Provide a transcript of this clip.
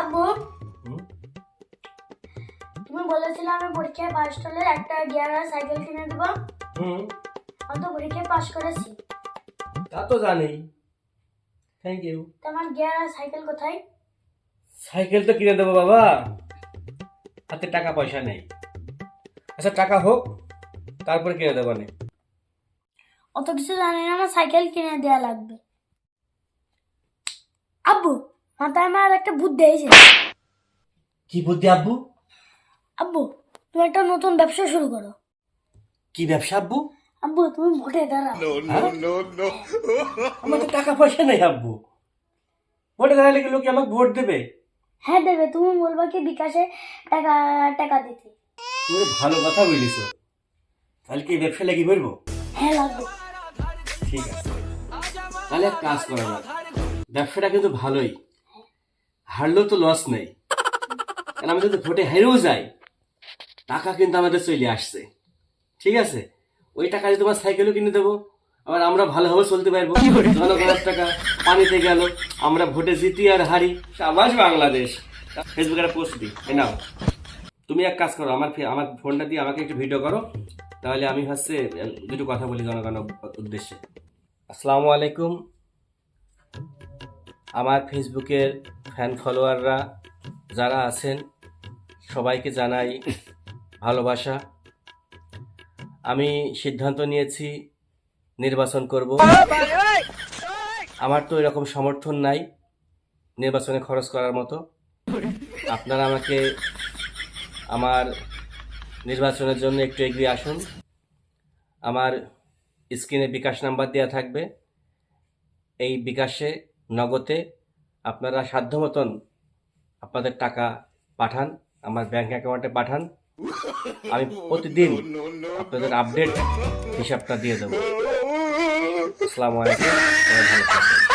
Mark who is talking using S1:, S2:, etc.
S1: আব্বু? তুমি বলেছিলে আমি পরীক্ষায় পাশ করলে একটা গিয়ার আর সাইকেল কিনে দেবো।
S2: হুম।
S1: আমি তো পরীক্ষায় পাশ করেছি।
S2: তা তো জানি। থ্যাংক ইউ
S1: তো আমার গিয়ার আর সাইকেল কোথায়?
S2: সাইকেল তো কিনে দেবো বাবা। হাতে টাকা পয়সা নেই। আচ্ছা টাকা হোক তারপরে কিনে দেবো
S1: অত কিছু জানি না আমার সাইকেল কিনে দেওয়া লাগবে। আব্বু মাথায় আমার একটা বুদ্ধি এসে
S2: কি বুদ্ধি আব্বু?
S1: আব্বু তুমি একটা নতুন ব্যবসা শুরু করো।
S2: কি ব্যবসা আব্বু?
S1: আব্বু তুমি ভোটে দাঁড়াও।
S2: হ্যাঁ? আমার তো টাকা পয়সা নেই আব্বু। ভোটে দাঁড়ালে কি লোকে আমাকে ভোট দেবে?
S1: হ্যাঁ দেবে। তুমি বলবা কি বিকাশে টাকা টাকা দিতে।
S2: তুমি ভালো কথা বলিস তাহলে কি ব্যবসা লাগি বলব
S1: হ্যাঁ লাগবে।
S2: ঠিক আছে। তাহলে এক কাজ করা যাক। ব্যবসাটা কিন্তু ভালোই। হারলেও তো লস নেই। কারণ আমি যদি ভোটে হেরেও যাই টাকা কিন্তু আমাদের চলে আসছে। ঠিক আছে? ওই টাকা দিয়ে তোমার সাইকেলও কিনে দেবো। আবার আমরা ভালোভাবে চলতে পারব। জনগণের টাকা পানিতে গেল আমরা ভোটে জিতি আর হারি। সাবাস বাংলাদেশ। ফেসবুকে একটা পোস্ট দিই। নাও। তুমি এক কাজ করো আমার আমার ফোনটা দিয়ে আমাকে একটু ভিডিও করো। তাহলে আমি হচ্ছে দুটো কথা বলি জনগণের উদ্দেশ্যে। আসসালামু আলাইকুম। আমার ফেসবুকের ফ্যান ফলোয়াররা যারা আছেন, সবাইকে জানাই ভালোবাসা। আমি সিদ্ধান্ত নিয়েছি নির্বাচন করব। আমার তো এরকম সমর্থন নাই নির্বাচনে খরচ করার মতো। আপনারা আমাকে আমার নির্বাচনের জন্য একটু এগিয়ে আসুন। আমার স্ক্রিনে বিকাশ নাম্বার দেওয়া থাকবে। এই বিকাশে নগদে আপনারা সাধ্য মতন আপনাদের টাকা পাঠান, আমার ব্যাংক অ্যাকাউন্টে পাঠান। আমি প্রতিদিন আপনাদের আপডেট হিসাবটা দিয়ে দেবো। আসসালামু আলাইকুম